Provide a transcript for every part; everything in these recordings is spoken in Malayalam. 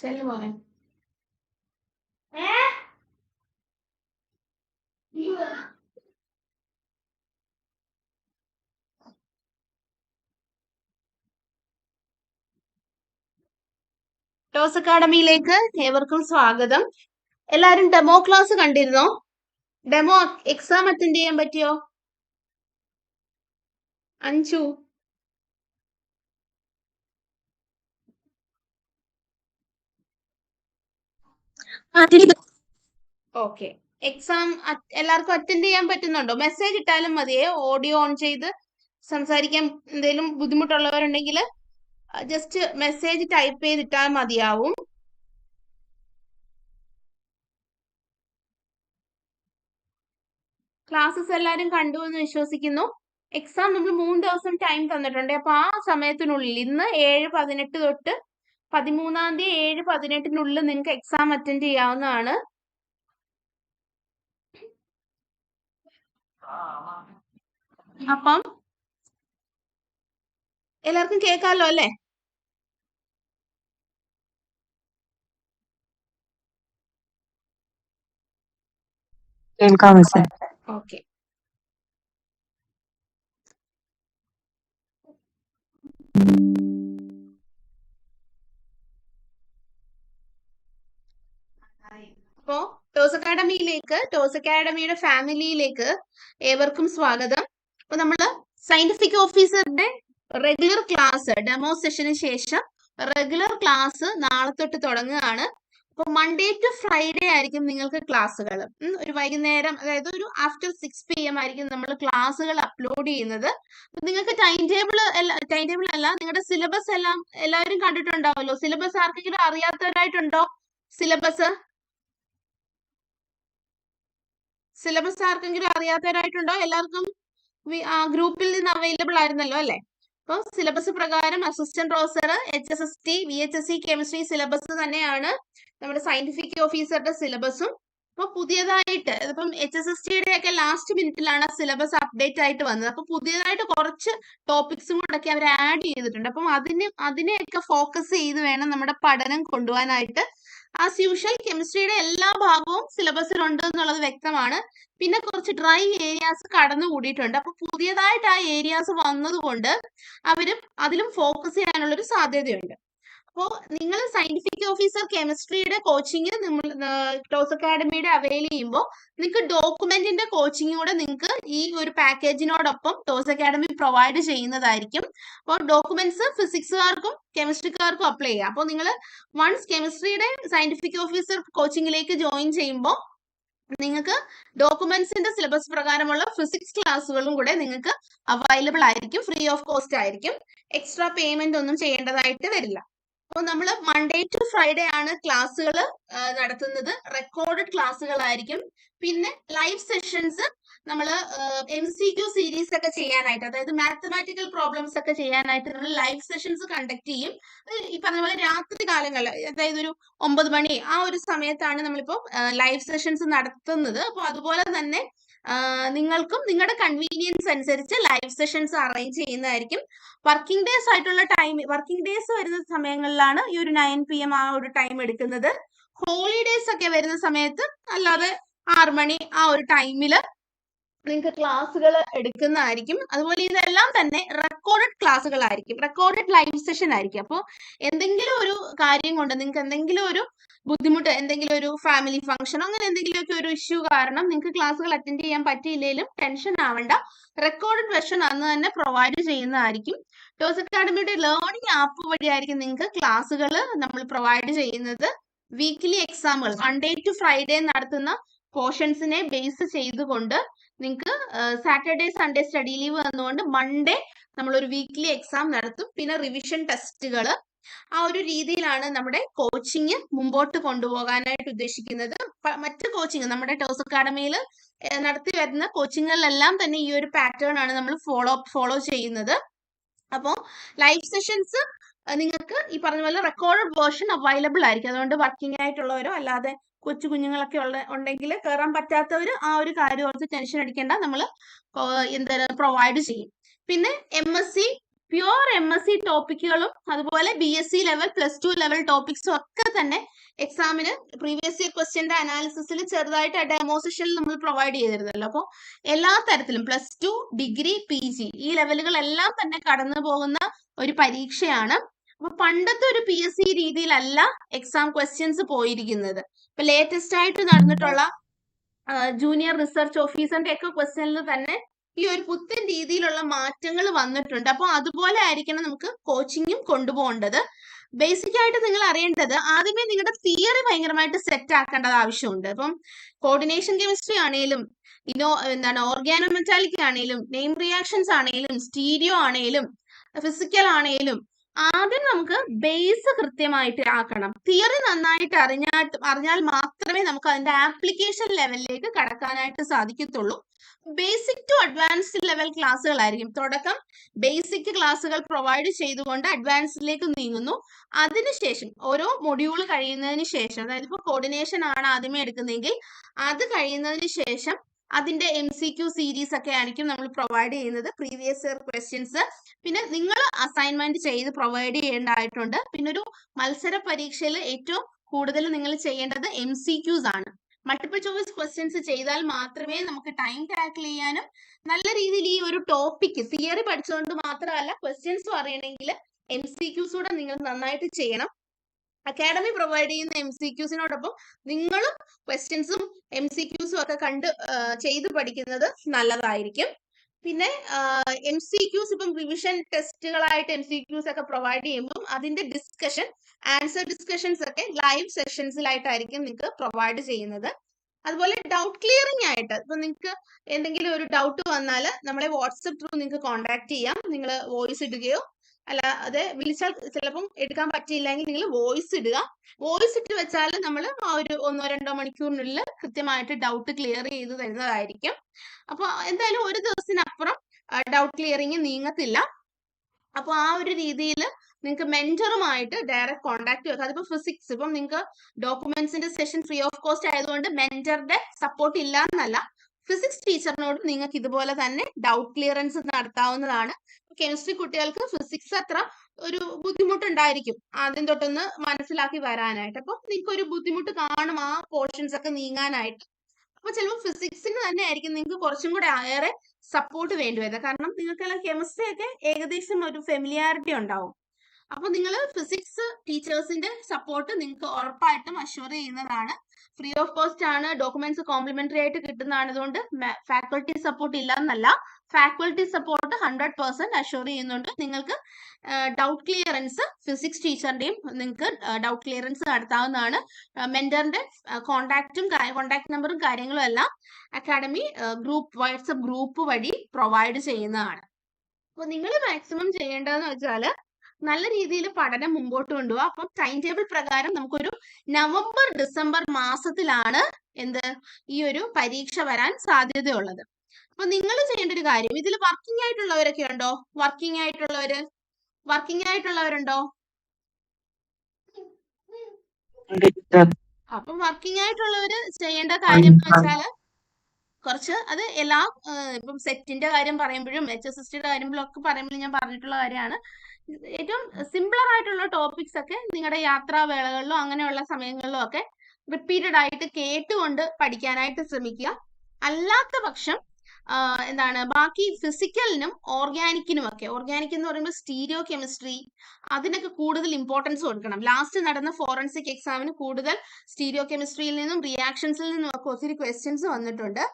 ചെല്ലു മോനെ ടോസ് അക്കാഡമിയിലേക്ക് ഏവർക്കും സ്വാഗതം. എല്ലാരും ഡെമോ ക്ലാസ് കണ്ടിരുന്നോ? ഡെമോ എക്സാം അറ്റൻഡ് ചെയ്യാൻ പറ്റിയോ? അഞ്ചു. ഓക്കെ എക്സാം എല്ലാവർക്കും അറ്റൻഡ് ചെയ്യാൻ പറ്റുന്നുണ്ടോ? മെസ്സേജ് ഇട്ടാലും മതിയേ? ഓഡിയോ ഓൺ ചെയ്ത് സംസാരിക്കാൻ എന്തെങ്കിലും ബുദ്ധിമുട്ടുള്ളവരുണ്ടെങ്കിൽ ജസ്റ്റ് മെസ്സേജ് ടൈപ്പ് ചെയ്തിട്ടാൽ മതിയാവും. ക്ലാസ്സസ് എല്ലാവരും കണ്ടു എന്ന് വിശ്വസിക്കുന്നു. എക്സാം നമ്മൾ മൂന്ന് ദിവസം ടൈം തന്നിട്ടുണ്ട്. അപ്പൊ ആ സമയത്തിനുള്ളിൽ ഇന്ന് ഏഴ് പതിനെട്ട് തൊട്ട് പതിമൂന്നാം തീയതി ഏഴ് പതിനെട്ടിനുള്ളിൽ നിങ്ങൾക്ക് എക്സാം അറ്റൻഡ് ചെയ്യാവുന്നതാണ്. അപ്പം എല്ലാവർക്കും കേൾക്കാമല്ലോ അല്ലേ? കേൾക്കാം ഓക്കെ. അക്കാഡമിയിലേക്ക് ടോസ് അക്കാഡമിയുടെ ഫാമിലിയിലേക്ക് ഏവർക്കും സ്വാഗതം. അപ്പൊ നമ്മൾ സയന്റിഫിക് ഓഫീസറുടെ റെഗുലർ ക്ലാസ് ഡെമോ സെഷന് ശേഷം റെഗുലർ ക്ലാസ് നാളെ തൊട്ട് തുടങ്ങുകയാണ്. അപ്പൊ മൺഡേ ടു ഫ്രൈഡേ ആയിരിക്കും നിങ്ങൾക്ക് ക്ലാസ്സുകൾ ഒരു വൈകുന്നേരം അതായത് ഒരു ആഫ്റ്റർ സിക്സ് പി എം ആയിരിക്കും നമ്മൾ ക്ലാസ്സുകൾ അപ്ലോഡ് ചെയ്യുന്നത്. നിങ്ങൾക്ക് ടൈം ടേബിൾ ടൈം ടേബിൾ അല്ല നിങ്ങളുടെ സിലബസ് എല്ലാം എല്ലാവരും കണ്ടിട്ടുണ്ടാവല്ലോ സിലബസ് ആർക്കെങ്കിലും അറിയാത്തവരായിട്ടുണ്ടോ? സിലബസ് സിലബസ് ആർക്കെങ്കിലും അറിയാത്തവരായിട്ടുണ്ടോ? എല്ലാവർക്കും ഗ്രൂപ്പിൽ നിന്ന് അവൈലബിൾ ആയിരുന്നല്ലോ അല്ലെ? അപ്പോൾ സിലബസ് പ്രകാരം assistant professor H S S T V H S C chemistry syllabus തന്നെയാണ് നമ്മുടെ സയന്റിഫിക് ഓഫീസറുടെ സിലബസും അപ്പൊ പുതിയതായിട്ട് ഇപ്പം എച്ച് എസ് എസ് ടിയുടെ ഒക്കെ ലാസ്റ്റ് മിനിറ്റിലാണ് സിലബസ് അപ്ഡേറ്റ് ആയിട്ട് വന്നത്. അപ്പൊ പുതിയതായിട്ട് കുറച്ച് ടോപ്പിക്സും കൂടെയൊക്കെ അവർ ആഡ് ചെയ്തിട്ടുണ്ട്. അപ്പം അതിന് അതിനെയൊക്കെ ഫോക്കസ് ചെയ്ത് വേണം നമ്മുടെ പഠനം കൊണ്ടുപോകാനായിട്ട് ആസ് യൂഷ്വൽ കെമിസ്ട്രിയുടെ എല്ലാ ഭാഗവും സിലബസിൽ ഉണ്ട് എന്നുള്ളത് വ്യക്തമാണ്. പിന്നെ കുറച്ച് ഡ്രൈ ഏരിയാസ് കടന്നു കൂടിയിട്ടുണ്ട്. അപ്പൊ പുതിയതായിട്ട് ആ ഏരിയാസ് വന്നതുകൊണ്ട് അവരും അതിലും ഫോക്കസ് ചെയ്യാനുള്ള ഒരു സാധ്യതയുണ്ട്. അപ്പോ നിങ്ങൾ സയന്റിഫിക് ഓഫീസർ കെമിസ്ട്രിയുടെ കോച്ചിങ് നമ്മൾ ടോസ് അക്കാഡമിയുടെ അവൈൽ ചെയ്യുമ്പോൾ നിങ്ങൾക്ക് ഡോക്യുമെന്റിന്റെ കോച്ചിങ് കൂടെ നിങ്ങൾക്ക് ഈ ഒരു പാക്കേജിനോടൊപ്പം ടോസ് അക്കാഡമി പ്രൊവൈഡ് ചെയ്യുന്നതായിരിക്കും. അപ്പോൾ ഡോക്യുമെന്റ്സ് ഫിസിക്സുകാർക്കും കെമിസ്ട്രിക്കാർക്കും അപ്ലൈ ചെയ്യാം. അപ്പോൾ നിങ്ങൾ വൺസ് കെമിസ്ട്രിയുടെ സയന്റിഫിക് ഓഫീസർ കോച്ചിങ്ങിലേക്ക് ജോയിൻ ചെയ്യുമ്പോൾ നിങ്ങൾക്ക് ഡോക്യുമെന്റ്സിന്റെ സിലബസ് പ്രകാരമുള്ള ഫിസിക്സ് ക്ലാസ്സുകളും കൂടെ നിങ്ങൾക്ക് അവൈലബിൾ ആയിരിക്കും. ഫ്രീ ഓഫ് കോസ്റ്റ് ആയിരിക്കും. എക്സ്ട്രാ പേയ്മെന്റ് ഒന്നും ചെയ്യേണ്ടതായിട്ട് വരില്ല. അപ്പോൾ നമ്മൾ മൺഡേ ടു ഫ്രൈഡേ ആണ് ക്ലാസ്സുകൾ നടത്തുന്നത്. റെക്കോർഡഡ് ക്ലാസ്സുകളായിരിക്കും. പിന്നെ ലൈവ് സെഷൻസ് നമ്മൾ എം സി ക്യു സീരീസ് ഒക്കെ ചെയ്യാനായിട്ട് അതായത് മാത്തമാറ്റിക്കൽ പ്രോബ്ലംസ് ഒക്കെ ചെയ്യാനായിട്ട് നമ്മൾ ലൈവ് സെഷൻസ് കണ്ടക്ട് ചെയ്യും. ഈ പറഞ്ഞ പോലെ രാത്രി കാലങ്ങളിൽ അതായത് ഒരു ഒമ്പത് മണി ആ ഒരു സമയത്താണ് നമ്മളിപ്പോൾ ലൈവ് സെഷൻസ് നടത്തുന്നത്. അപ്പോൾ അതുപോലെ തന്നെ നിങ്ങൾക്കും നിങ്ങളുടെ കൺവീനിയൻസ് അനുസരിച്ച് ലൈവ് സെഷൻസ് അറേഞ്ച് ചെയ്യുന്നതായിരിക്കും. വർക്കിംഗ് ഡേയ്സ് ആയിട്ടുള്ള ടൈം വർക്കിംഗ് ഡേയ്സ് വരുന്ന സമയങ്ങളിലാണ് ഈ ഒരു നയൻ പി എം ആ ഒരു ടൈം എടുക്കുന്നത്. ഹോളിഡേയ്സ് ഒക്കെ വരുന്ന സമയത്ത് അല്ലാതെ ആറു മണി ആ ഒരു ടൈമിൽ നിങ്ങൾക്ക് ക്ലാസ്സുകൾ എടുക്കുന്നതായിരിക്കും. അതുപോലെ ഇതെല്ലാം തന്നെ റെക്കോർഡഡ് ക്ലാസ്സുകളായിരിക്കും റെക്കോർഡഡ് ലൈവ് സെഷൻ ആയിരിക്കും. അപ്പോൾ എന്തെങ്കിലും ഒരു കാര്യം കൊണ്ട് നിങ്ങൾക്ക് എന്തെങ്കിലും ഒരു ബുദ്ധിമുട്ട് എന്തെങ്കിലും ഒരു ഫാമിലി ഫംഗ്ഷൻ അങ്ങനെ എന്തെങ്കിലുമൊക്കെ ഒരു ഇഷ്യൂ കാരണം നിങ്ങൾക്ക് ക്ലാസ്സുകൾ അറ്റൻഡ് ചെയ്യാൻ പറ്റിയില്ലെങ്കിലും ടെൻഷൻ ആവണ്ട. റെക്കോർഡഡ് വെർഷൻ അന്ന് തന്നെ പ്രൊവൈഡ് ചെയ്യുന്നതായിരിക്കും. ടോസ് അക്കാഡമിയുടെ ലേണിംഗ് ആപ്പ് വഴിയായിരിക്കും നിങ്ങൾക്ക് ക്ലാസ്സുകൾ നമ്മൾ പ്രൊവൈഡ് ചെയ്യുന്നത്. വീക്ക്ലി എക്സാമുകൾ മൺഡേ ടു ഫ്രൈഡേ നടത്തുന്ന പോർഷൻസിനെ ബേസ് ചെയ്തുകൊണ്ട് നിങ്ങൾക്ക് സാറ്റർഡേ സൺഡേ സ്റ്റഡി ലീവ് വന്നുകൊണ്ട് മൺഡേ നമ്മൾ ഒരു വീക്ക്ലി എക്സാം നടത്തും. പിന്നെ റിവിഷൻ ടെസ്റ്റുകൾ ആ ഒരു രീതിയിലാണ് നമ്മുടെ കോച്ചിങ് മുമ്പോട്ട് കൊണ്ടുപോകാനായിട്ട് ഉദ്ദേശിക്കുന്നത്. മറ്റ് കോച്ചിങ് നമ്മുടെ ടോസ് അക്കാഡമിയിൽ നടത്തി വരുന്ന കോച്ചിങ്ങുകളിലെല്ലാം തന്നെ ഈ ഒരു പാറ്റേൺ ആണ് നമ്മൾ ഫോളോ ഫോളോ ചെയ്യുന്നത്. അപ്പോൾ ലൈവ് സെഷൻസ് നിങ്ങൾക്ക് ഈ പറഞ്ഞ പോലെ റെക്കോർഡഡ് വേർഷൻ അവൈലബിൾ ആയിരിക്കും. അതുകൊണ്ട് വർക്കിംഗ് ആയിട്ടുള്ളവരോ അല്ലാതെ കൊച്ചു കുഞ്ഞുങ്ങളൊക്കെ ഉള്ള ഉണ്ടെങ്കിൽ കയറാൻ പറ്റാത്തവർ ആ ഒരു കാര്യം ഓർത്ത് ടെൻഷൻ അടിക്കേണ്ട. നമ്മൾ എന്താണ് പ്രൊവൈഡ് ചെയ്യും. പിന്നെ M S C pure M S C ടോപ്പിക്കുകളും അതുപോലെ B S C level plus two level ടോപ്പിക്സും ഒക്കെ തന്നെ എക്സാമിന് പ്രീവിയസ് ഇയർ ക്വസ്റ്റ്യന്റെ അനാലിസിസിൽ ചെറുതായിട്ട് ഡെമോ സെഷനിൽ നമ്മൾ പ്രൊവൈഡ് ചെയ്തിരുന്നല്ലോ. അപ്പോൾ എല്ലാ തരത്തിലും plus two degree P G ഈ ലെവലുകളെല്ലാം തന്നെ കടന്നു പോകുന്ന ഒരു പരീക്ഷയാണ്. അപ്പൊ പണ്ടത്തെ ഒരു പി എസ് സി രീതിയിലല്ല എക്സാം ക്വസ്റ്റ്യൻസ് പോയിരിക്കുന്നത്. ഇപ്പൊ ലേറ്റസ്റ്റ് ആയിട്ട് നടന്നിട്ടുള്ള ജൂനിയർ റിസർച്ച് ഓഫീസറിന്റെ ഒക്കെ ക്വസ്റ്റ്യനിൽ തന്നെ ഈ ഒരു പുത്തൻ രീതിയിലുള്ള മാറ്റങ്ങൾ വന്നിട്ടുണ്ട്. അപ്പൊ അതുപോലെ ആയിരിക്കണം നമുക്ക് കോച്ചിങ്ങും കൊണ്ടുപോകേണ്ടത്. ബേസിക് ആയിട്ട് നിങ്ങൾ അറിയേണ്ടത് ആദ്യമേ നിങ്ങളുടെ തിയറി ഭയങ്കരമായിട്ട് സെറ്റ് ആക്കേണ്ടത് ആവശ്യമുണ്ട്. അപ്പം കോർഡിനേഷൻ കെമിസ്ട്രി ആണെങ്കിലും ഇനോ എന്താണ് ഓർഗാനോമെറ്റാലിക് ആണെങ്കിലും നെയിം റിയാക്ഷൻസ് ആണെങ്കിലും സ്റ്റീരിയോ ആണെങ്കിലും ഫിസിക്കൽ ആണെങ്കിലും ആദ്യം നമുക്ക് ബേസ് കൃത്യമായിട്ട് ആക്കണം. തിയറി നന്നായിട്ട് അറിഞ്ഞാൽ അറിഞ്ഞാൽ മാത്രമേ നമുക്ക് അതിന്റെ ആപ്ലിക്കേഷൻ ലെവലിലേക്ക് കടക്കാനായിട്ട് സാധിക്കത്തുള്ളൂ. ബേസിക് ടു അഡ്വാൻസ്ഡ് ലെവൽ ക്ലാസ്സുകളായിരിക്കും തുടക്കം ബേസിക് ക്ലാസ്സുകൾ പ്രൊവൈഡ് ചെയ്തുകൊണ്ട് അഡ്വാൻസിലേക്ക് നീങ്ങുന്നു. അതിനുശേഷം ഓരോ മൊഡ്യൂൾ കഴിയുന്നതിന് ശേഷം അതായത് ഇപ്പോൾ കോർഡിനേഷൻ ആണ് ആദ്യമേ എടുക്കുന്നതെങ്കിൽ അത് കഴിയുന്നതിന് ശേഷം അതിന്റെ എം സി ക്യു സീരീസ് ഒക്കെ ആയിരിക്കും നമ്മൾ പ്രൊവൈഡ് ചെയ്യുന്നത്. പ്രീവിയസ് ഇയർ ക്വസ്റ്റ്യൻസ് പിന്നെ നിങ്ങൾ അസൈൻമെന്റ് ചെയ്ത് പ്രൊവൈഡ് ചെയ്യേണ്ടതായിട്ടുണ്ട്. പിന്നെ ഒരു മത്സര പരീക്ഷയിൽ ഏറ്റവും കൂടുതൽ നിങ്ങൾ ചെയ്യേണ്ടത് എം സി ക്യൂസ് ആണ്. മൾട്ടിപ്പിൾ ചോയ്സ് ക്വസ്റ്റ്യൻസ് ചെയ്താൽ മാത്രമേ നമുക്ക് ടൈം ടാക്കിൾ ചെയ്യാനും നല്ല രീതിയിൽ ഈ ഒരു ടോപ്പിക്ക് തിയറി പഠിച്ചുകൊണ്ട് മാത്രമല്ല ക്വസ്റ്റ്യൻസും അറിയണമെങ്കിൽ എം സി ക്യൂസ് കൂടെ നിങ്ങൾ നന്നായിട്ട് ചെയ്യണം. അക്കാഡമി പ്രൊവൈഡ് ചെയ്യുന്ന എം സി ക്യൂസിനോടൊപ്പം നിങ്ങളും ക്വസ്റ്റ്യൻസും എം സി ക്യൂസും ഒക്കെ കണ്ട് ചെയ്ത് പഠിക്കുന്നത് നല്ലതായിരിക്കും. പിന്നെ എം സി ക്യൂസ് ഇപ്പം റിവിഷൻ ടെസ്റ്റുകളായിട്ട് എം സി ക്യൂസ് ഒക്കെ പ്രൊവൈഡ് ചെയ്യുമ്പോൾ അതിന്റെ ഡിസ്കഷൻ ആൻസർ ഡിസ്കഷൻസ് ഒക്കെ ലൈവ് സെഷൻസിലായിട്ടായിരിക്കും നിങ്ങൾക്ക് പ്രൊവൈഡ് ചെയ്യുന്നത്. അതുപോലെ ഡൗട്ട് ക്ലിയറിംഗ് ആയിട്ട് ഇപ്പൊ നിങ്ങൾക്ക് എന്തെങ്കിലും ഒരു ഡൗട്ട് വന്നാൽ നമ്മളെ വാട്സപ്പ് ത്രൂ നിങ്ങൾക്ക് കോൺടാക്ട് ചെയ്യാം. നിങ്ങൾ വോയിസ് ഇടുകയോ അല്ല അത് വിളിച്ചാൽ ചിലപ്പം എടുക്കാൻ പറ്റിയില്ലെങ്കിൽ നിങ്ങൾ വോയിസ് ഇടുക. വോയിസ് ഇട്ട് വെച്ചാൽ നമ്മൾ ആ ഒരു ഒന്നോ രണ്ടോ മണിക്കൂറിനുള്ളിൽ കൃത്യമായിട്ട് ഡൗട്ട് ക്ലിയർ ചെയ്ത് തരുന്നതായിരിക്കും. അപ്പൊ എന്തായാലും ഒരു ദിവസത്തിനപ്പുറം ഡൗട്ട് ക്ലിയറിങ് നീങ്ങത്തില്ല. അപ്പൊ ആ ഒരു രീതിയിൽ നിങ്ങൾക്ക് മെന്ററുമായിട്ട് ഡയറക്റ്റ് കോൺടാക്ട് വെക്കാം അതിപ്പോ ഫിസിക്സ് ഇപ്പം നിങ്ങൾക്ക് ഡോക്യുമെന്റ്സിന്റെ സെഷൻ ഫ്രീ ഓഫ് കോസ്റ്റ് ആയതുകൊണ്ട് മെന്ററുടെ സപ്പോർട്ട് ഇല്ല എന്നല്ല. ഫിസിക്സ് ടീച്ചറിനോട് നിങ്ങൾക്ക് ഇതുപോലെ തന്നെ ഡൗട്ട് ക്ലിയറൻസ് നടത്താവുന്നതാണ്. കെമിസ്ട്രി കുട്ടികൾക്ക് ഫിസിക്സ് അത്ര ഒരു ബുദ്ധിമുട്ടുണ്ടായിരിക്കും. ആദ്യം തൊട്ടൊന്ന് മനസ്സിലാക്കി വരാനായിട്ട്. അപ്പൊ നിങ്ങൾക്ക് ഒരു ബുദ്ധിമുട്ട് കാണും ആ പോർഷൻസ് ഒക്കെ നീങ്ങാനായിട്ട്. അപ്പൊ ചിലപ്പോൾ ഫിസിക്സിന് തന്നെ ആയിരിക്കും നിങ്ങൾക്ക് കുറച്ചും കൂടെ ഏറെ സപ്പോർട്ട് വേണ്ടി വരുന്നത് കാരണം നിങ്ങൾക്കെല്ലാം കെമിസ്ട്രി ഒക്കെ ഏകദേശം ഒരു ഫെമിലിയാരിറ്റി ഉണ്ടാവും. അപ്പൊ നിങ്ങൾ ഫിസിക്സ് ടീച്ചേഴ്സിന്റെ സപ്പോർട്ട് നിങ്ങൾക്ക് ഉറപ്പായിട്ടും അഷ്യൂർ ചെയ്യുന്നതാണ്. ഫ്രീ ഓഫ് കോസ്റ്റ് ആണ്. ഡോക്യുമെന്റ്സ് കോംപ്ലിമെന്ററി ആയിട്ട് കിട്ടുന്നതാണ്. അതുകൊണ്ട് ഫാക്കൾട്ടി സപ്പോർട്ട് ഇല്ല എന്നല്ല faculty support hundred percent assure ചെയ്യുന്നുണ്ട്. നിങ്ങൾക്ക് ഡൗട്ട് ക്ലിയറൻസ് ഫിസിക്സ് ടീച്ചറിന്റെയും നിങ്ങൾക്ക് ഡൗട്ട് ക്ലിയറൻസ് നടത്താവുന്നതാണ്. മെന്ററിന്റെ കോൺടാക്റ്റും കോൺടാക്ട് നമ്പറും കാര്യങ്ങളും എല്ലാം അക്കാഡമി ഗ്രൂപ്പ് വാട്സപ്പ് ഗ്രൂപ്പ് വഴി പ്രൊവൈഡ് ചെയ്യുന്നതാണ്. അപ്പോൾ നിങ്ങൾ മാക്സിമം ചെയ്യേണ്ടതെന്ന് വെച്ചാൽ നല്ല രീതിയിൽ പഠനം മുമ്പോട്ട് കൊണ്ടുപോകാം അപ്പം ടൈം ടേബിൾ പ്രകാരം നമുക്കൊരു നവംബർ ഡിസംബർ മാസത്തിലാണ് എന്ത്? ഈ ഒരു പരീക്ഷ വരാൻ സാധ്യതയുള്ളത്. അപ്പൊ നിങ്ങൾ ചെയ്യേണ്ട ഒരു കാര്യം ഇതിൽ വർക്കിംഗ് ആയിട്ടുള്ളവരൊക്കെ ഉണ്ടോ? വർക്കിംഗ് ആയിട്ടുള്ളവര്? വർക്കിംഗ് ആയിട്ടുള്ളവരുണ്ടോ? അപ്പം വർക്കിംഗ് ആയിട്ടുള്ളവര് ചെയ്യേണ്ട കാര്യം എന്ന് വെച്ചാൽ കുറച്ച് അത് എല്ലാ ഇപ്പം സെറ്റിന്റെ കാര്യം പറയുമ്പോഴും എച്ച് എസ് എസ് ടിയുടെ ഒക്കെ പറയുമ്പോഴും ഞാൻ പറഞ്ഞിട്ടുള്ള കാര്യമാണ്. ഏറ്റവും സിംപ്ലർ ആയിട്ടുള്ള ടോപ്പിക്സ് ഒക്കെ നിങ്ങളുടെ യാത്രാവേളകളിലോ അങ്ങനെയുള്ള സമയങ്ങളിലോ ഒക്കെ റിപ്പീറ്റഡ് ആയിട്ട് കേട്ടുകൊണ്ട് പഠിക്കാനായിട്ട് ശ്രമിക്കുക. അല്ലാത്ത പക്ഷം എന്താണ് ബാക്കി ഫിസിക്കലിനും ഓർഗാനിക്കിനും ഒക്കെ ഓർഗാനിക് എന്ന് പറയുമ്പോൾ സ്റ്റീരിയോ കെമിസ്ട്രി അതിനൊക്കെ കൂടുതൽ ഇമ്പോർട്ടൻസ് കൊടുക്കണം. ലാസ്റ്റ് നടന്ന ഫോറൻസിക് എക്സാമിന് കൂടുതൽ സ്റ്റീരിയോ കെമിസ്ട്രിയിൽ നിന്നും റിയാക്ഷൻസിൽ നിന്നും ഒക്കെ ഒത്തിരി ക്വസ്റ്റ്യൻസ് വന്നിട്ടുണ്ട്.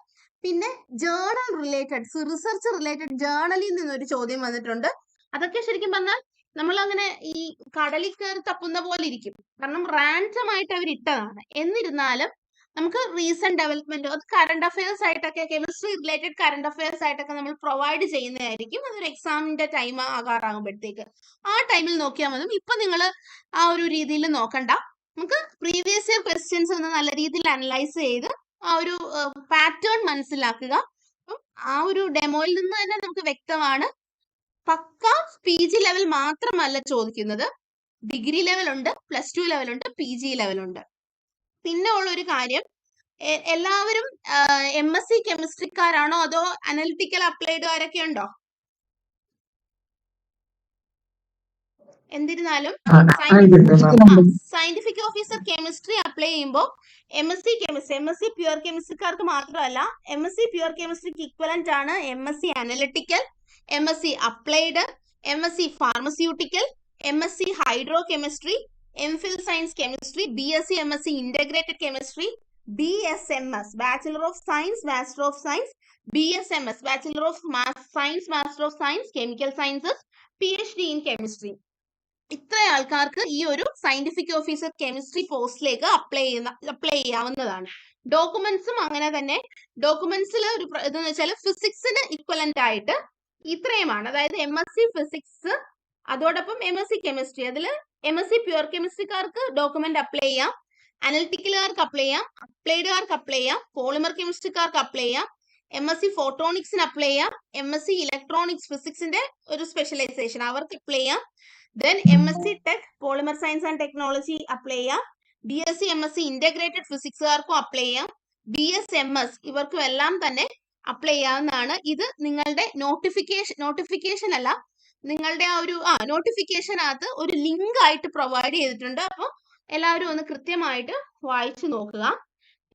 പിന്നെ ജേണൽ റിലേറ്റഡ് റിസർച്ച് റിലേറ്റഡ് ജേണലിൽ നിന്നൊരു ചോദ്യം വന്നിട്ടുണ്ട്. അതൊക്കെ ശരിക്കും പറഞ്ഞാൽ നമ്മൾ അങ്ങനെ ഈ കടലിൽ കയറി തപ്പുന്ന പോലെ ഇരിക്കും. കാരണം റാൻഡം ആയിട്ട് അവർ ഇട്ടതാണ്. എന്നിരുന്നാലും നമുക്ക് റീസെന്റ് ഡെവലപ്മെന്റ് അത് കറണ്ട് അഫയേഴ്സ് ആയിട്ടൊക്കെ കെമിസ്ട്രി റിലേറ്റഡ് കറണ്ട് അഫയേഴ്സ് ആയിട്ടൊക്കെ നമ്മൾ പ്രൊവൈഡ് ചെയ്യുന്നതായിരിക്കും. അതൊരു എക്സാമിന്റെ ടൈം ആകാറാകുമ്പോഴത്തേക്ക്. ആ ടൈമിൽ നോക്കിയാൽ മതി. ഇപ്പൊ നിങ്ങൾ ആ ഒരു രീതിയിൽ നോക്കണ്ട. നമുക്ക് പ്രീവിയസ് ഇയർ ക്വസ്റ്റ്യൻസ് ഒന്ന് നല്ല രീതിയിൽ അനലൈസ് ചെയ്ത് ആ ഒരു പാറ്റേൺ മനസ്സിലാക്കുക. ആ ഒരു ഡെമോയിൽ നിന്ന് തന്നെ നമുക്ക് വ്യക്തമാണ് പക്ക പി ജി ലെവൽ മാത്രമല്ല ചോദിക്കുന്നത്. ഡിഗ്രി ലെവൽ ഉണ്ട് പ്ലസ് ടു ലെവൽ ഉണ്ട് പി ജി ലെവൽ ഉണ്ട്. പിന്നെ ഉള്ള ഒരു കാര്യം എല്ലാവരും എം എസ് സി കെമിസ്ട്രിക്കാരാണോ അതോ അനലിറ്റിക്കൽ അപ്ലൈഡുകാരൊക്കെ ഉണ്ടോ? എന്നിരുന്നാലും. സയന്റിഫിക് ഓഫീസർ കെമിസ്ട്രി അപ്ലൈ ചെയ്യുമ്പോൾ M S C chemistry M S C pure കെമിസ്ട്രിക്കാർക്ക് മാത്രമല്ല എം എസ് സി പ്യുവർ കെമിസ്ട്രിക്ക് ഇക്വലന്റ് ആണ് M S C analytical M S C applied M S C pharmaceutical M S C hydro chemistry M phil science chemistry B S C M S C integrated chemistry B S M S bachelor of science master of science B S M S bachelor of science master of science chemical sciences P H D in chemistry ഇത്ര ആൾക്കാർക്ക് ഈ ഒരു സയന്റിഫിക് ഓഫീസർ കെമിസ്ട്രി പോസ്റ്റിലേക്ക് അപ്ലൈ ചെയ്യുന്ന അപ്ലൈ ചെയ്യാവുന്നതാണ്. ഡോക്യുമെന്റ്സും അങ്ങനെ തന്നെ. ഡോക്യുമെന്റ്സിൽ ഒരു ഇതെന്ന് വെച്ചാൽ ഫിസിക്സിന് ഇക്വലന്റ് ആയിട്ട് ഇത്രയുമാണ്. അതായത് എം എസ് സി ഫിസിക്സ് അതോടൊപ്പം എം എസ് സി കെമിസ്ട്രി അതിൽ എം എസ് സി പ്യുവർ കെമിസ്ട്രിക്കാർക്ക് ഡോക്യുമെന്റ് അപ്ലൈ ചെയ്യാം. അനലിറ്റിക്കലുകാർക്ക് അപ്ലൈ ചെയ്യാം. അപ്ലൈഡുകാർക്ക് അപ്ലൈ ചെയ്യാം. പോളിമർ കെമിസ്ട്രിക്കാർക്ക് അപ്ലൈ ചെയ്യാം. എം എസ് സി ഫോട്ടോണിക്സിന് അപ്ലൈ ചെയ്യാം. എം എസ് സി ഇലക്ട്രോണിക്സ് ഫിസിക്സിന്റെ ഒരു സ്പെഷ്യലൈസേഷൻ അവർക്ക് അപ്ലൈ ചെയ്യാം. Then M S C tech polymer science and technology apply ചെയ്യാം. B S C M S C integrated ഫിസിക്സുകാർക്കും apply ചെയ്യാം. ബി എസ് എം എസ് ഇവർക്കും എല്ലാം തന്നെ അപ്ലൈ ചെയ്യാവുന്നതാണ്. ഇത് നിങ്ങളുടെ നോട്ടിഫിക്കേഷൻ നോട്ടിഫിക്കേഷൻ അല്ല നിങ്ങളുടെ ആ ഒരു ആ നോട്ടിഫിക്കേഷനകത്ത് ഒരു ലിങ്ക് ആയിട്ട് പ്രൊവൈഡ് ചെയ്തിട്ടുണ്ട്. അപ്പോൾ എല്ലാവരും ഒന്ന് കൃത്യമായിട്ട് വായിച്ചു നോക്കുക.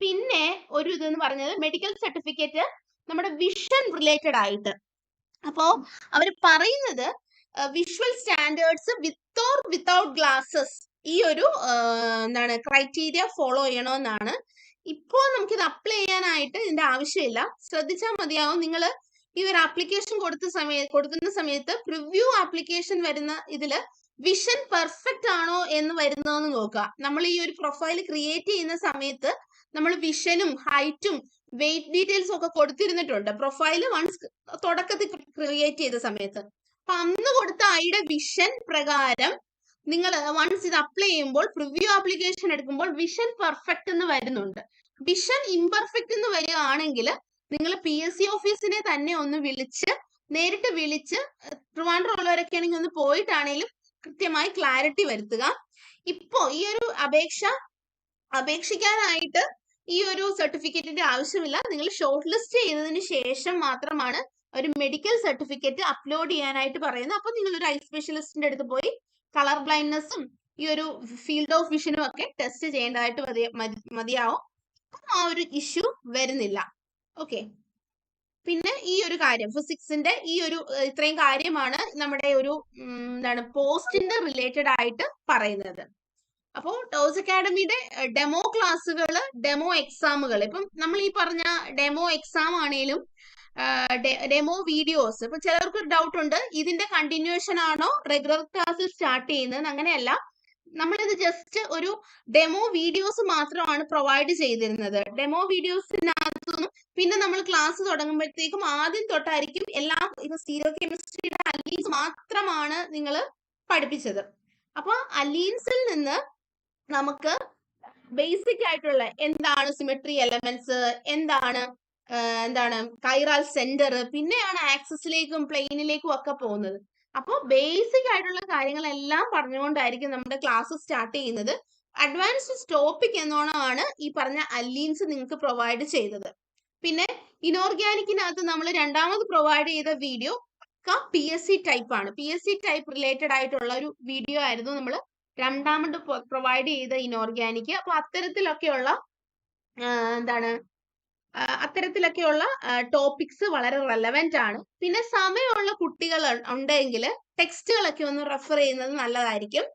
പിന്നെ ഒരു ഇതെന്ന് പറഞ്ഞത് മെഡിക്കൽ സർട്ടിഫിക്കറ്റ് നമ്മുടെ വിഷൻ റിലേറ്റഡ് ആയിട്ട്. അപ്പോ അവർ പറയുന്നത് visual standards with or without glasses ഈ ഒരു എന്താണ് ക്രൈറ്റീരിയ ഫോളോ ചെയ്യണമെന്നാണ് ഇപ്പോൾ നമുക്കിത് അപ്ലൈ ചെയ്യാനായിട്ട് ഇതിന്റെ ആവശ്യമില്ല. ശ്രദ്ധിച്ചാൽ മതിയാവും. നിങ്ങൾ ഈ ഒരു ആപ്ലിക്കേഷൻ കൊടുത്ത സമയ കൊടുക്കുന്ന സമയത്ത് പ്രിവ്യൂ ആപ്ലിക്കേഷൻ വരുന്ന ഇതിൽ വിഷൻ പെർഫെക്റ്റ് ആണോ എന്ന് വരുന്നതെന്ന് നോക്കുക. നമ്മൾ ഈ ഒരു പ്രൊഫൈൽ ക്രിയേറ്റ് ചെയ്യുന്ന സമയത്ത് നമ്മൾ വിഷനും ഹൈറ്റും വെയിറ്റ് ഡീറ്റെയിൽസും ഒക്കെ കൊടുത്തിരുന്നിട്ടുണ്ട്. പ്രൊഫൈൽ വൺസ് തുടക്കത്തിൽ ക്രിയേറ്റ് ചെയ്ത സമയത്ത്. അപ്പൊ അന്ന് കൊടുത്ത ഐയുടെ വിഷൻ പ്രകാരം നിങ്ങൾ വൺസ് ഇത് അപ്ലൈ ചെയ്യുമ്പോൾ പ്രിവ്യൂ ആപ്ലിക്കേഷൻ എടുക്കുമ്പോൾ വിഷൻ പെർഫെക്റ്റ് എന്ന് വരുന്നുണ്ട്. വിഷൻ ഇംപെർഫെക്റ്റ് എന്ന് വരികയാണെങ്കിൽ നിങ്ങൾ പി എസ് സി ഓഫീസിനെ തന്നെ ഒന്ന് വിളിച്ച് നേരിട്ട് വിളിച്ച് ട്രിവാൻഡ്രോ ഉള്ളവരൊക്കെ ആണെങ്കിൽ ഒന്ന് പോയിട്ടാണെങ്കിലും കൃത്യമായി ക്ലാരിറ്റി വരുത്തുക. ഇപ്പോ ഈ ഒരു അപേക്ഷ അപേക്ഷിക്കാനായിട്ട് ഈ ഒരു സർട്ടിഫിക്കറ്റിന്റെ ആവശ്യമില്ല. നിങ്ങൾ ഷോർട്ട് ലിസ്റ്റ് ചെയ്തതിന് ശേഷം മാത്രമാണ് ഒരു മെഡിക്കൽ സർട്ടിഫിക്കറ്റ് അപ്ലോഡ് ചെയ്യാനായിട്ട് പറയുന്നത്. അപ്പൊ നിങ്ങൾ ഒരു ഐ സ്പെഷ്യലിസ്റ്റിന്റെ അടുത്ത് പോയി കളർ ബ്ലൈൻഡ്നെസ്സും ഈ ഒരു ഫീൽഡ് ഓഫ് വിഷനും ഒക്കെ ടെസ്റ്റ് ചെയ്യേണ്ടതായിട്ട് മതി മതി- മതിയാവും. ആ ഒരു ഇഷ്യൂ വരുന്നില്ല. ഓക്കെ പിന്നെ ഈ ഒരു കാര്യം ഫിസിക്സിന്റെ ഈ ഒരു ഇത്രയും കാര്യമാണ് നമ്മുടെ ഒരു എന്താണ് പോസ്റ്റിന്റെ റിലേറ്റഡ് ആയിട്ട് പറയുന്നത്. അപ്പോൾ ടോസ് അക്കാഡമിയുടെ ഡെമോ ക്ലാസ്സുകൾ ഡെമോ എക്സാമുകൾ ഇപ്പം നമ്മൾ ഈ പറഞ്ഞ ഡെമോ എക്സാം ആണെങ്കിലും ഡെമോ വീഡിയോസ്. ഇപ്പൊ ചിലർക്ക് ഒരു ഡൗട്ട് ഉണ്ട് ഇതിന്റെ കണ്ടിന്യൂഷൻ ആണോ റെഗുലർ ക്ലാസ് സ്റ്റാർട്ട് ചെയ്യുന്നത് അങ്ങനെയല്ല. നമ്മളിത് ജസ്റ്റ് ഒരു ഡെമോ വീഡിയോസ് മാത്രമാണ് പ്രൊവൈഡ് ചെയ്തിരുന്നത്. ഡെമോ വീഡിയോസിനകത്തുനിന്നും പിന്നെ നമ്മൾ ക്ലാസ് തുടങ്ങുമ്പോഴത്തേക്കും ആദ്യം തൊട്ടായിരിക്കും എല്ലാ ഇപ്പൊ സ്റ്റീരിയോ കെമിസ്ട്രിയുടെ അലീൻസ് മാത്രമാണ് നിങ്ങൾ പഠിപ്പിച്ചത്. അപ്പൊ അലീൻസിൽ നിന്ന് നമുക്ക് ബേസിക് ആയിട്ടുള്ള എന്താണ് സിമെട്രി എലമെന്റ്സ് എന്താണ് എന്താണ്? കൈറാൽ സെന്റർ പിന്നെയാണ് ആക്സസിലേക്കും പ്ലെയിനിലേക്കും ഒക്കെ പോകുന്നത്. അപ്പോൾ ബേസിക് ആയിട്ടുള്ള കാര്യങ്ങളെല്ലാം പറഞ്ഞുകൊണ്ടായിരിക്കും നമ്മുടെ ക്ലാസ് സ്റ്റാർട്ട് ചെയ്യുന്നത്. അഡ്വാൻസ്ഡ് ടോപ്പിക് എന്നോണമാണ് ഈ പറഞ്ഞ അല്ലീൻസ് നിങ്ങൾക്ക് പ്രൊവൈഡ് ചെയ്തത്. പിന്നെ ഇനോർഗാനിക്കിനകത്ത് നമ്മൾ രണ്ടാമത് പ്രൊവൈഡ് ചെയ്ത video P S C type ആണ്. P S C type related ആയിട്ടുള്ള ഒരു വീഡിയോ ആയിരുന്നു നമ്മൾ രണ്ടാമത് പ്രൊവൈഡ് ചെയ്ത ഇനോർഗാനിക് അപ്പൊ അത്തരത്തിലൊക്കെയുള്ള എന്താണ് അത്തരത്തിലൊക്കെയുള്ള ടോപ്പിക്സ് വളരെ റെലവെന്റ് ആണ്. പിന്നെ സമയമുള്ള കുട്ടികൾ ഉണ്ടെങ്കിൽ ടെക്സ്റ്റുകളൊക്കെ ഒന്ന് റെഫർ ചെയ്യുന്നത് നല്ലതായിരിക്കും.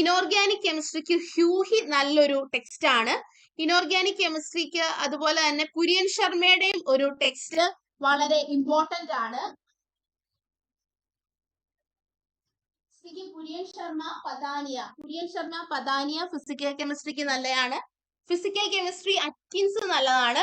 ഇനോർഗാനിക് കെമിസ്ട്രിക്ക് ഹ്യൂഹി നല്ലൊരു ടെക്സ്റ്റ് ആണ്. ഇനോർഗാനിക് കെമിസ്ട്രിക്ക് അതുപോലെ തന്നെ കുര്യൻ ശർമ്മയുടെയും ഒരു ടെക്സ്റ്റ് വളരെ ഇമ്പോർട്ടന്റ് ആണ്. കുര്യൻ ശർമ്മ പതാനിയ കുര്യൻ ശർമ്മ പതാനിയ ഫിസിക്കൽ കെമിസ്ട്രിക്ക് നല്ലതാണ് ഫിസിക്കൽ കെമിസ്ട്രി അറ്റ്കിൻസ് നല്ലതാണ്.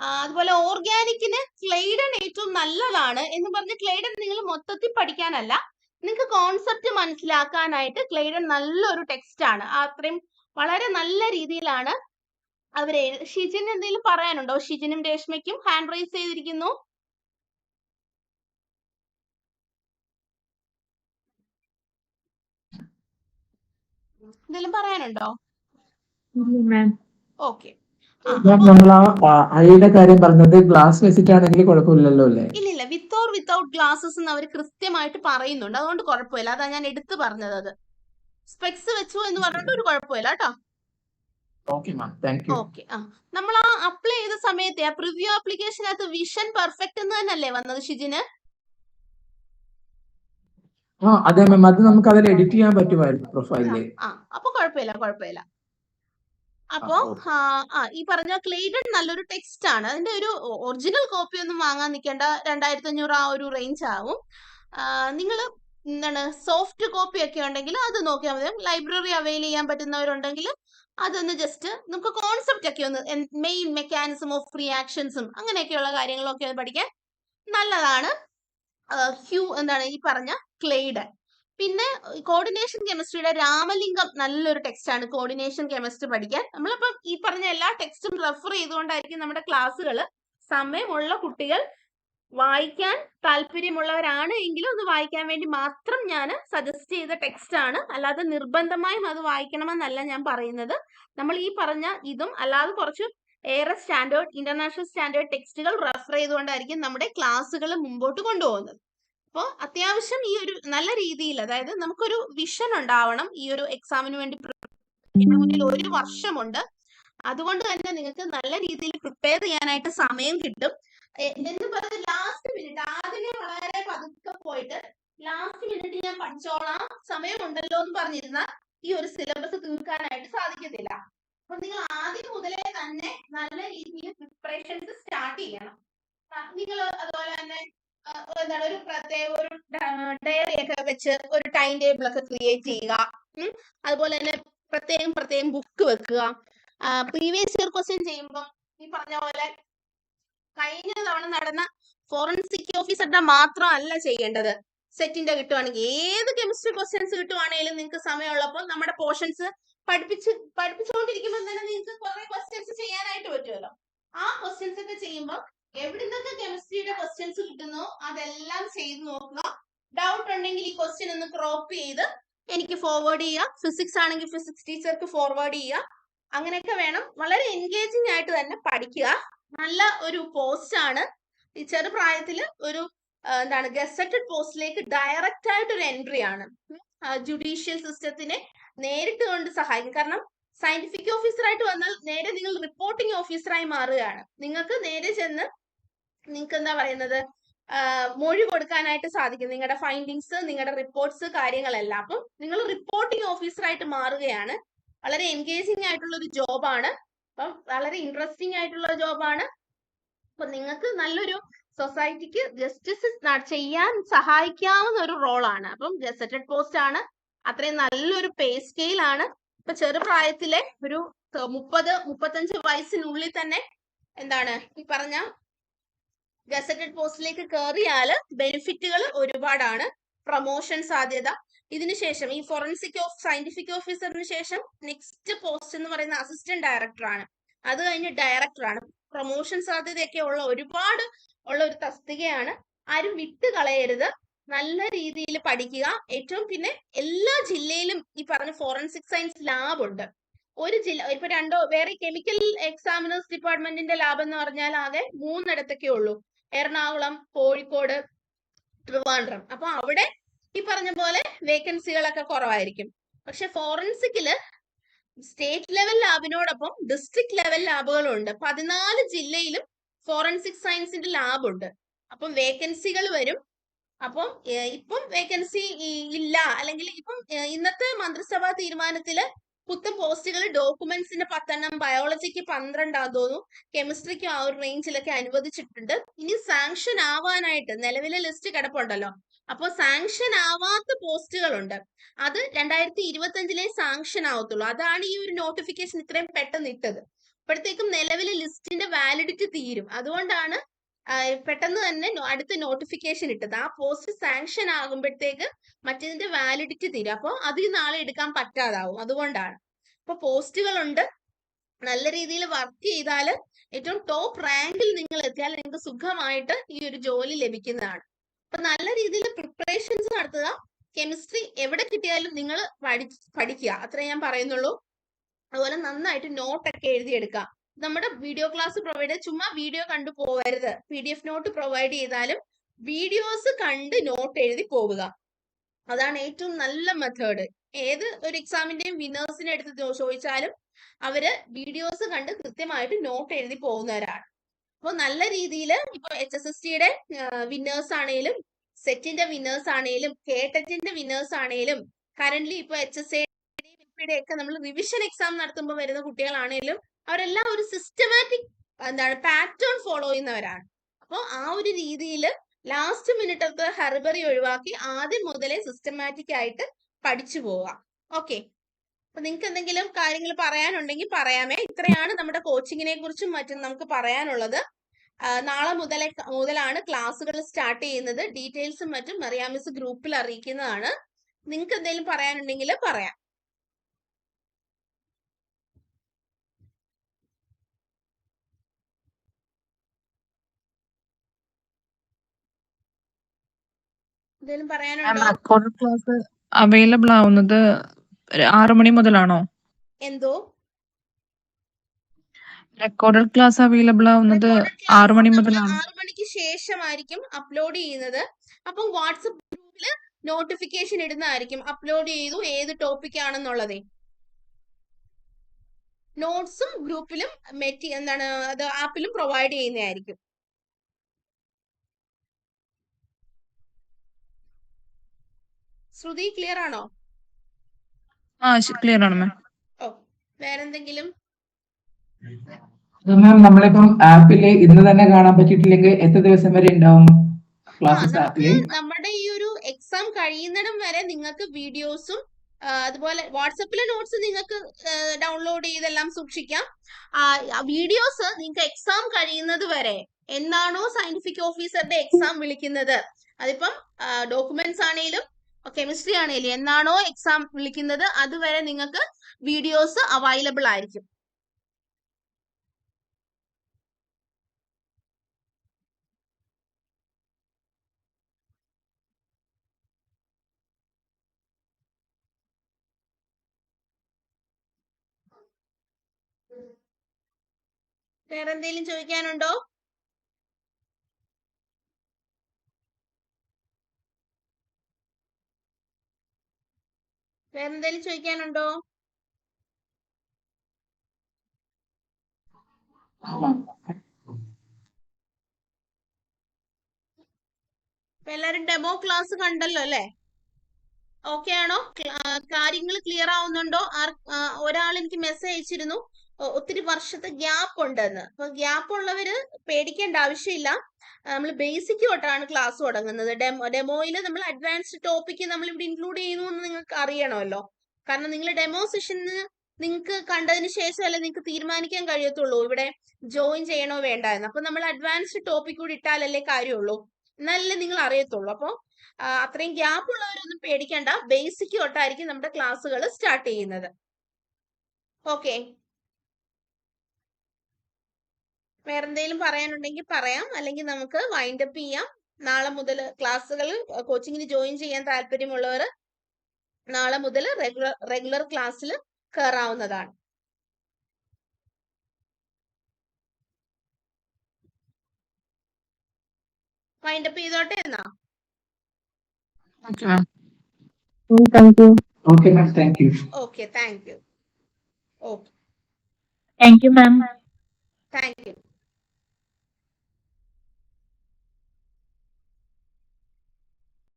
അതുപോലെ ഓർഗാനിക്കിന് ക്ലെയ്ഡൻ ഏറ്റവും നല്ലതാണ് എന്ന് പറഞ്ഞ് ക്ലെയ്ഡൻ നിങ്ങൾ മൊത്തത്തിൽ പഠിക്കാനല്ല. നിങ്ങൾക്ക് കോൺസെപ്റ്റ് മനസ്സിലാക്കാനായിട്ട് ക്ലെയ്ഡൻ നല്ലൊരു ടെക്സ്റ്റ് ആണ്. അത്രയും വളരെ നല്ല രീതിയിലാണ് അവർ എഴു- ഷിജിന് എന്തെങ്കിലും പറയാനുണ്ടോ? ഷിജിനും രേഷ്മയ്ക്കും ഹാൻഡ് റൈസ് ചെയ്തിരിക്കുന്നു. എന്തെങ്കിലും പറയാനുണ്ടോ? ഓക്കെ നമ്മൾ ആ ഐയുടെ കാര്യം പറഞ്ഞത് ഗ്ലാസ് വെച്ചിട്ടാണെങ്കിൽ കുഴപ്പമില്ലല്ലോ അല്ലേ? ഇല്ല ഇല്ല വിത്ത് ഓർ വിത്തൗട്ട് ഗ്ലാസസ് എന്ന് അവർ കൃത്യമായിട്ട് പറയുന്നുണ്ട്. അതുകൊണ്ട് കുഴപ്പമില്ല. അതാ ഞാൻ എടുത്തു പറഞ്ഞത് അത്. സ്പെക്സ് വെച്ചു എന്ന് പറഞ്ഞിട്ട് ഒരു കുഴപ്പമില്ല കേട്ടോ. ഓക്കെ ആ നമ്മൾ ആ. അപ്ലൈ ചെയ്ത സമയത്തെ ആ പ്രിവ്യൂ ആപ്ലിക്കേഷനകത്ത് വിഷൻ പെർഫെക്റ്റ് എന്ന് തന്നെയല്ലേ വന്നത് ഷിജിന്? ആ അതെ മാം അത് നമുക്ക് അതിൽ എഡിറ്റ് ചെയ്യാൻ പറ്റുമായിരുന്നു പ്രൊഫൈലിൽ ആ. അപ്പൊ കുഴപ്പമില്ല കുഴപ്പമില്ല. അപ്പോ ഈ പറഞ്ഞ ക്ലെയ്ഡഡ് നല്ലൊരു ടെക്സ്റ്റ് ആണ്. അതിന്റെ ഒരു ഒറിജിനൽ കോപ്പി ഒന്നും വാങ്ങാൻ നിൽക്കേണ്ട രണ്ടായിരത്തി അഞ്ഞൂറ് ആ ഒരു റേഞ്ച് ആവും. നിങ്ങൾ എന്താണ് സോഫ്റ്റ് കോപ്പി ഒക്കെ ഉണ്ടെങ്കിൽ അത് നോക്കിയാൽ മതി. ലൈബ്രറി അവൈൽ ചെയ്യാൻ പറ്റുന്നവരുണ്ടെങ്കിൽ അതൊന്ന് ജസ്റ്റ് നമുക്ക് കോൺസെപ്റ്റ് ഒക്കെ ഒന്ന് മെയിൻ മെക്കാനിസം ഓഫ് റിയാക്ഷൻസും അങ്ങനെയൊക്കെയുള്ള കാര്യങ്ങളൊക്കെ ഒന്ന് പഠിക്കാൻ നല്ലതാണ്. ഹ്യൂ എന്താണ് ഈ പറഞ്ഞ ക്ലെയ്ഡ് പിന്നെ കോർഡിനേഷൻ കെമിസ്ട്രിയുടെ രാമലിംഗം നല്ലൊരു ടെക്സ്റ്റ് ആണ്. കോർഡിനേഷൻ കെമിസ്ട്രി പഠിക്കാൻ. നമ്മളിപ്പം ഈ പറഞ്ഞ എല്ലാ ടെക്സ്റ്റും റെഫർ ചെയ്തുകൊണ്ടായിരിക്കും നമ്മുടെ ക്ലാസ്സുകൾ സമയമുള്ള കുട്ടികൾ വായിക്കാൻ താല്പര്യമുള്ളവരാണ് എങ്കിലും അത് വായിക്കാൻ വേണ്ടി മാത്രം ഞാൻ സജസ്റ്റ് ചെയ്ത ടെക്സ്റ്റ് ആണ്. അല്ലാതെ നിർബന്ധമായും അത് വായിക്കണമെന്നല്ല ഞാൻ പറയുന്നത്. നമ്മൾ ഈ പറഞ്ഞ ഇതും അല്ലാതെ കുറച്ച് ഏറെ സ്റ്റാൻഡേർഡ് ഇന്റർനാഷണൽ സ്റ്റാൻഡേർഡ് ടെക്സ്റ്റുകൾ റെഫർ ചെയ്തുകൊണ്ടായിരിക്കും നമ്മുടെ ക്ലാസ്സുകൾ മുമ്പോട്ട് കൊണ്ടുപോകുന്നത്. അപ്പോൾ അത്യാവശ്യം ഈ ഒരു നല്ല രീതിയിൽ അതായത് നമുക്കൊരു വിഷൻ ഉണ്ടാവണം ഈ ഒരു എക്സാമിന് വേണ്ടി മുന്നിൽ ഒരു വർഷമുണ്ട്. അതുകൊണ്ട് തന്നെ നിങ്ങൾക്ക് നല്ല രീതിയിൽ പ്രിപ്പയർ ചെയ്യാനായിട്ട് സമയം കിട്ടും. എന്ന് പറഞ്ഞ ലാസ്റ്റ് മിനിറ്റ് ആദ്യമേ വളരെ പതുക്കെ പോയിട്ട് ലാസ്റ്റ് മിനിറ്റ് ഞാൻ പഠിച്ചോളാം സമയമുണ്ടല്ലോ എന്ന് പറഞ്ഞിരുന്നാൽ ഈ ഒരു സിലബസ് തീർക്കാനായിട്ട് സാധിക്കത്തില്ല. അപ്പൊ നിങ്ങൾ ആദ്യം മുതലേ തന്നെ നല്ല രീതിയിൽ പ്രിപ്പറേഷൻസ് സ്റ്റാർട്ട് ചെയ്യണം. നിങ്ങൾ അതുപോലെ തന്നെ എന്താണ് ഒരു പ്രത്യേക ഒരു ഡയറി ഒക്കെ വെച്ച് ഒരു ടൈം ടേബിൾ ഒക്കെ ക്രിയേറ്റ് ചെയ്യുക. അതുപോലെ തന്നെ പ്രത്യേകം പ്രത്യേകം ബുക്ക് വെക്കുക. പ്രീവിയസ് ഇയർ ക്വസ്റ്റ്യൻ ചെയ്യുമ്പോൾ ഈ പറഞ്ഞ പോലെ കഴിഞ്ഞ തവണ നടന്ന ഫോറൻസിക് ഓഫീസറുടെ മാത്രമല്ല ചെയ്യേണ്ടത്. സെറ്റിന്റെ കിട്ടുവാണെങ്കിൽ ഏത് കെമിസ്ട്രി ക്വസ്റ്റ്യൻസ് കിട്ടുവാണെങ്കിലും നിങ്ങൾക്ക് സമയമുള്ളപ്പോൾ നമ്മുടെ പോർഷൻസ് പഠിപ്പിച്ച് പഠിപ്പിച്ചുകൊണ്ടിരിക്കുമ്പോൾ തന്നെ നിങ്ങൾക്ക് കുറെ ക്വസ്റ്റ്യൻസ് ചെയ്യാനായിട്ട് പറ്റുമല്ലോ ആ ക്വസ്റ്റ്യൻസ് ഒക്കെ ചെയ്യുമ്പോൾ എവിടുന്നൊക്കെ കെമിസ്ട്രിയുടെ ക്വസ്റ്റ്യൻസ് കിട്ടുന്നോ അതെല്ലാം ചെയ്ത് നോക്കുക ഡൗട്ട് ഉണ്ടെങ്കിൽ ഈ ക്വസ്റ്റ്യൻ ഒന്ന് ക്രോപ്പ് ചെയ്ത് എനിക്ക് ഫോർവേഡ് ചെയ്യുക ഫിസിക്സ് ആണെങ്കിൽ ഫിസിക്സ് ടീച്ചർക്ക് ഫോർവേഡ് ചെയ്യുക അങ്ങനെയൊക്കെ വേണം. വളരെ എൻഗേജിങ് ആയിട്ട് തന്നെ പഠിക്കുക. നല്ല ഒരു പോസ്റ്റ് ആണ്. ഈ ചെറുപ്രായത്തിൽ ഒരു എന്താണ് ഗസറ്റഡ് പോസ്റ്റിലേക്ക് ഡയറക്റ്റ് ആയിട്ട് ഒരു എൻട്രി ആണ്. ജുഡീഷ്യൽ സിസ്റ്റത്തിനെ നേരിട്ട് കൊണ്ട് സഹായിക്കും. കാരണം സയന്റിഫിക് ഓഫീസറായിട്ട് വന്നാൽ നേരെ നിങ്ങൾ റിപ്പോർട്ടിംഗ് ഓഫീസറായി മാറുകയാണ്. നിങ്ങൾക്ക് നേരെ ചെന്ന് നിങ്ങൾക്ക് എന്താ പറയുന്നത്? മൊഴി കൊടുക്കാനായിട്ട് സാധിക്കും. നിങ്ങളുടെ ഫൈൻഡിങ്സ് നിങ്ങളുടെ റിപ്പോർട്ട്സ് കാര്യങ്ങളെല്ലാം. അപ്പം നിങ്ങൾ റിപ്പോർട്ടിംഗ് ഓഫീസറായിട്ട് മാറുകയാണ്. വളരെ എൻഗേജിംഗ് ആയിട്ടുള്ള ഒരു ജോബാണ് അപ്പം വളരെ ഇൻട്രസ്റ്റിംഗ് ആയിട്ടുള്ള ജോബാണ് അപ്പൊ നിങ്ങൾക്ക് നല്ലൊരു സൊസൈറ്റിക്ക് ജസ്റ്റിസ് ചെയ്യാൻ സഹായിക്കാവുന്ന ഒരു റോളാണ് അപ്പം ഗസറ്റഡ് പോസ്റ്റ് ആണ്. അത്രയും നല്ലൊരു പേ സ്കെയിൽ ആണ്. ഇപ്പൊ ചെറുപ്രായത്തിലെ ഒരു മുപ്പത് മുപ്പത്തഞ്ച് വയസ്സിനുള്ളിൽ തന്നെ എന്താണ് ഈ പറഞ്ഞ ഗസറ്റഡ് പോസ്റ്റിലേക്ക് കയറിയാൽ ബെനിഫിറ്റുകൾ ഒരുപാടാണ്. പ്രൊമോഷൻ സാധ്യത. ഇതിനുശേഷം ഈ ഫോറൻസിക് ഓഫ് സയന്റിഫിക് ഓഫീസറിന് ശേഷം നെക്സ്റ്റ് പോസ്റ്റ് എന്ന് പറയുന്ന അസിസ്റ്റന്റ് ഡയറക്ടറാണ്. അത് കഴിഞ്ഞ് ഡയറക്ടറാണ്. പ്രൊമോഷൻ സാധ്യതയൊക്കെ ഉള്ള ഒരുപാട് ഉള്ള ഒരു തസ്തികയാണ്. ആരും വിട്ട് കളയരുത് നല്ല രീതിയിൽ പഠിക്കുക. ഏറ്റവും പിന്നെ എല്ലാ ജില്ലയിലും ഈ പറഞ്ഞ ഫോറൻസിക് സയൻസ് ലാബ് ഉണ്ട്. ഒരു ജില്ല ഇപ്പൊ രണ്ടോ വേറെ കെമിക്കൽ എക്സാമിനേഴ്സ് ഡിപ്പാർട്ട്മെന്റിന്റെ ലാബ് എന്ന് പറഞ്ഞാൽ ആകെ മൂന്നിടത്തൊക്കെ ഉള്ളൂ. എറണാകുളം കോഴിക്കോട് ട്രിവാൻഡ്രം. അപ്പൊ അവിടെ ഈ പറഞ്ഞ പോലെ വേക്കൻസികളൊക്കെ കുറവായിരിക്കും. പക്ഷെ ഫോറൻസിക്കിൽ സ്റ്റേറ്റ് ലെവൽ ലാബിനോടൊപ്പം ഡിസ്ട്രിക്ട് ലെവൽ ലാബുകളും ഉണ്ട്. പതിനാല് ജില്ലയിലും ഫോറൻസിക് സയൻസിന്റെ ലാബ് ഉണ്ട്. അപ്പം വേക്കൻസികൾ വരും. അപ്പം ഇപ്പം വേക്കൻസി ഇല്ല. അല്ലെങ്കിൽ ഇപ്പം ഇന്നത്തെ മന്ത്രിസഭാ തീരുമാനത്തിൽ പുത്തൻ പോസ്റ്റുകൾ ഡോക്യുമെന്റ്സിന് പത്തെണ്ണം ബയോളജിക്ക് പന്ത്രണ്ടാന്ന് തോന്നുന്നു. കെമിസ്ട്രിക്ക് ആ ഒരു റേഞ്ചിലൊക്കെ അനുവദിച്ചിട്ടുണ്ട്. ഇനി സാങ്ഷൻ ആവാനായിട്ട് നിലവിലെ ലിസ്റ്റ് കിടപ്പുണ്ടല്ലോ. അപ്പൊ സാങ്ഷൻ ആവാത്ത പോസ്റ്റുകളുണ്ട്. അത് രണ്ടായിരത്തി ഇരുപത്തി അഞ്ചിലെ സാങ്ഷൻ ആവത്തുള്ളൂ. അതാണ് ഈ ഒരു നോട്ടിഫിക്കേഷൻ ഇത്രയും പെട്ടെന്ന് ഇട്ടത്. അപ്പോഴത്തേക്കും നിലവിലെ ലിസ്റ്റിന്റെ വാലിഡിറ്റി തീരും. അതുകൊണ്ടാണ് പെട്ടെന്ന് തന്നെ അടുത്ത നോട്ടിഫിക്കേഷൻ ഇട്ടത്. ആ പോസ്റ്റ് സാങ്ഷൻ ആകുമ്പോഴത്തേക്ക് മറ്റേതിന്റെ വാലിഡിറ്റി തീരും. അപ്പോൾ അതിൽ നാളെ എടുക്കാൻ പറ്റാതാവും. അതുകൊണ്ടാണ്. അപ്പൊ പോസ്റ്റുകളുണ്ട് നല്ല രീതിയിൽ വർക്ക് ചെയ്താൽ ഏറ്റവും ടോപ്പ് റാങ്കിൽ നിങ്ങൾ എത്തിയാൽ നിങ്ങൾക്ക് സുഖമായിട്ട് ഈ ഒരു ജോലി ലഭിക്കുന്നതാണ്. അപ്പൊ നല്ല രീതിയിൽ പ്രിപ്പറേഷൻസ് നടത്തുക. കെമിസ്ട്രി എവിടെ കിട്ടിയാലും നിങ്ങൾ പഠി പഠിക്കുക. അത്രേ ഞാൻ പറയുന്നുള്ളൂ. അതുപോലെ നന്നായിട്ട് നോട്ടൊക്കെ എഴുതിയെടുക്കുക. നമ്മുടെ വീഡിയോ ക്ലാസ് പ്രൊവൈഡ് ചുമ്മാ വീഡിയോ കണ്ടു പോവരുത്. P D F note provide ചെയ്താലും വീഡിയോസ് കണ്ട് നോട്ട് എഴുതി പോവുക. അതാണ് ഏറ്റവും നല്ല മെത്തേഡ് ഏത് ഒരു എക്സാമിന്റെയും വിന്നേഴ്സിനെ എടുത്ത് ചോദിച്ചാലും അവർ വീഡിയോസ് കണ്ട് കൃത്യമായിട്ട് നോട്ട് എഴുതി പോകുന്നവരാണ്. അപ്പോൾ നല്ല രീതിയിൽ ഇപ്പൊ എച്ച് എസ് എസ് ടിയുടെ വിന്നേഴ്സ് ആണെങ്കിലും സെറ്റിന്റെ വിന്നേഴ്സ് ആണെങ്കിലും കേട്ടറ്റിന്റെ വിന്നേഴ്സ് ആണെങ്കിലും കറന്റ് ഇപ്പൊ എച്ച് എസ് എ ഒക്കെ നമ്മൾ റിവിഷൻ എക്സാം നടത്തുമ്പോൾ വരുന്ന കുട്ടികളാണെങ്കിലും അവരെല്ലാം ഒരു സിസ്റ്റമാറ്റിക് എന്താണ് പാറ്റേൺ ഫോളോ ചെയ്യുന്നവരാണ്. അപ്പോൾ ആ ഒരു രീതിയിൽ ലാസ്റ്റ് മിനിറ്റ് മിനിറ്റത്തെ ഹെർബറി ഒഴിവാക്കി ആദ്യം മുതലേ സിസ്റ്റമാറ്റിക് ആയിട്ട് പഠിച്ചു പോവാം ഓക്കെ അപ്പൊ നിങ്ങൾക്ക് എന്തെങ്കിലും കാര്യങ്ങൾ പറയാനുണ്ടെങ്കിൽ പറയാമേ. ഇത്രയാണ് നമ്മുടെ കോച്ചിങ്ങിനെ കുറിച്ചും മറ്റും നമുക്ക് പറയാനുള്ളത്. നാളെ മുതലേ മുതലാണ് ക്ലാസ്സുകൾ സ്റ്റാർട്ട് ചെയ്യുന്നത്. ഡീറ്റെയിൽസും മറ്റും മറിയാമിസ് ഗ്രൂപ്പിൽ അറിയിക്കുന്നതാണ്. നിങ്ങൾക്ക് എന്തെങ്കിലും പറയാനുണ്ടെങ്കിൽ പറയാം. എന്തെങ്കിലും പറയാനുണ്ടോ? ക്ലാസ് അവൈലബിൾ ആവുന്നത് ആറു മണി മുതലാണോ? എന്തോ? റെക്കോർഡഡ് ക്ലാസ് അവൈലബിൾ ആവുന്നത് ആറു മണി മുതലാണ്. ആറ് മണിക്ക് ശേഷമായിരിക്കും അപ്ലോഡ് ചെയ്യുന്നത്. അപ്പം വാട്സപ്പ് ഗ്രൂപ്പിൽ നോട്ടിഫിക്കേഷൻ ഇടുന്നതായിരിക്കും. അപ്ലോഡ് ചെയ്തു ഏത് ടോപ്പിക് ആണെന്നുള്ളതേ. നോട്ട്സും ഗ്രൂപ്പിലും മെറ്റി എന്താണ് അത് ആപ്പിലും പ്രൊവൈഡ് ചെയ്യുന്നതായിരിക്കും. ശ്രുതി ക്ലിയർ ആണോ? ആ ക്ലിയർ ആണ് മാം ഓ വേറെന്തെങ്കിലും? മാം നമ്മളിപ്പം ആപ്പിൽ ഇന്ന് തന്നെ കാണാൻ പറ്റിയിട്ടില്ലെങ്കിൽ എത്ര ദിവസം വരെ ഉണ്ടാവും ക്ലാസ്സസ് ആപ്പിൽ നമ്മുടെ ഈ ഒരു എക്സാം കഴിയുന്നിടം വരെ നിങ്ങൾക്ക് വീഡിയോസും അതുപോലെ വാട്സപ്പിലെ നോട്ട്സ് നിങ്ങൾക്ക് ഡൗൺലോഡ് ചെയ്തെല്ലാം സൂക്ഷിക്കാം. വീഡിയോസ് നിങ്ങൾക്ക് എക്സാം കഴിയുന്നത് വരെ എന്നാണോ സയന്റിഫിക് ഓഫീസറുടെ എക്സാം വിളിക്കുന്നത്. അതിപ്പം ഡോക്യുമെന്റ്സ് ആണെങ്കിലും കെമിസ്ട്രി ആണെങ്കിലും എന്നാണോ എക്സാം വിളിക്കുന്നത്? അതുവരെ നിങ്ങൾക്ക് വീഡിയോസ് അവൈലബിൾ ആയിരിക്കും. വേറെ എന്തെങ്കിലും ചോദിക്കാനുണ്ടോ? വേറെ എന്തെങ്കിലും ചോദിക്കാനുണ്ടോ എല്ലാരും ഡെമോ ക്ലാസ് കണ്ടല്ലോ അല്ലെ? ഓക്കെ ആണോ? കാര്യങ്ങൾ ക്ലിയർ ആവുന്നുണ്ടോ? ഒരാൾ എനിക്ക് മെസ്സേജ് അയച്ചിരുന്നു. ഒത്തിരി വർഷത്തെ ഗ്യാപ്പ് ഉണ്ടെന്ന്. അപ്പൊ ഗ്യാപ്പ് ഉള്ളവര് പേടിക്കേണ്ട ആവശ്യമില്ല. നമ്മൾ ബേസിക് തൊട്ടാണ് ക്ലാസ് തുടങ്ങുന്നത്. ഡെമോ ഡെമോയിൽ നമ്മൾ അഡ്വാൻസ്ഡ് ടോപ്പിക്ക് നമ്മൾ ഇവിടെ ഇൻക്ലൂഡ് ചെയ്യുന്നു എന്ന് നിങ്ങൾക്ക് അറിയണമല്ലോ. കാരണം നിങ്ങൾ ഡെമോ സെഷന് നിങ്ങൾക്ക് കണ്ടതിന് ശേഷമല്ലേ നിങ്ങൾക്ക് തീരുമാനിക്കാൻ കഴിയത്തുള്ളൂ. ഇവിടെ ജോയിൻ ചെയ്യണോ വേണ്ട എന്ന്. അപ്പൊ നമ്മൾ അഡ്വാൻസ്ഡ് ടോപ്പിക് കൂടി ഇട്ടാലല്ലേ കാര്യമുള്ളൂ. എന്നാലല്ലേ നിങ്ങൾ അറിയത്തുള്ളൂ. അപ്പോൾ അത്രയും ഗ്യാപ്പ് ഉള്ളവരൊന്നും പേടിക്കേണ്ട. ബേസിക് തൊട്ടായിരിക്കും നമ്മുടെ ക്ലാസ്സുകൾ സ്റ്റാർട്ട് ചെയ്യുന്നത്. ഓക്കെ വേറെന്തെങ്കിലും പറയാനുണ്ടെങ്കിൽ പറയാം. അല്ലെങ്കിൽ നമുക്ക് വൈൻഡ് അപ്പ് ചെയ്യാം. നാളെ മുതൽ ക്ലാസ്സുകൾ കോച്ചിങ്ങിന് ജോയിൻ ചെയ്യാൻ താല്പര്യമുള്ളവർ നാളെ മുതൽ റെഗുലർ റെഗുലർ ക്ലാസ്സിൽ കയറാവുന്നതാണ് വൈൻഡ് അപ്പ് ചെയ്തോട്ടെ എന്നാ? Okay ma'am thank you okay ma'am thank you okay thank you okay thank you ma'am thank you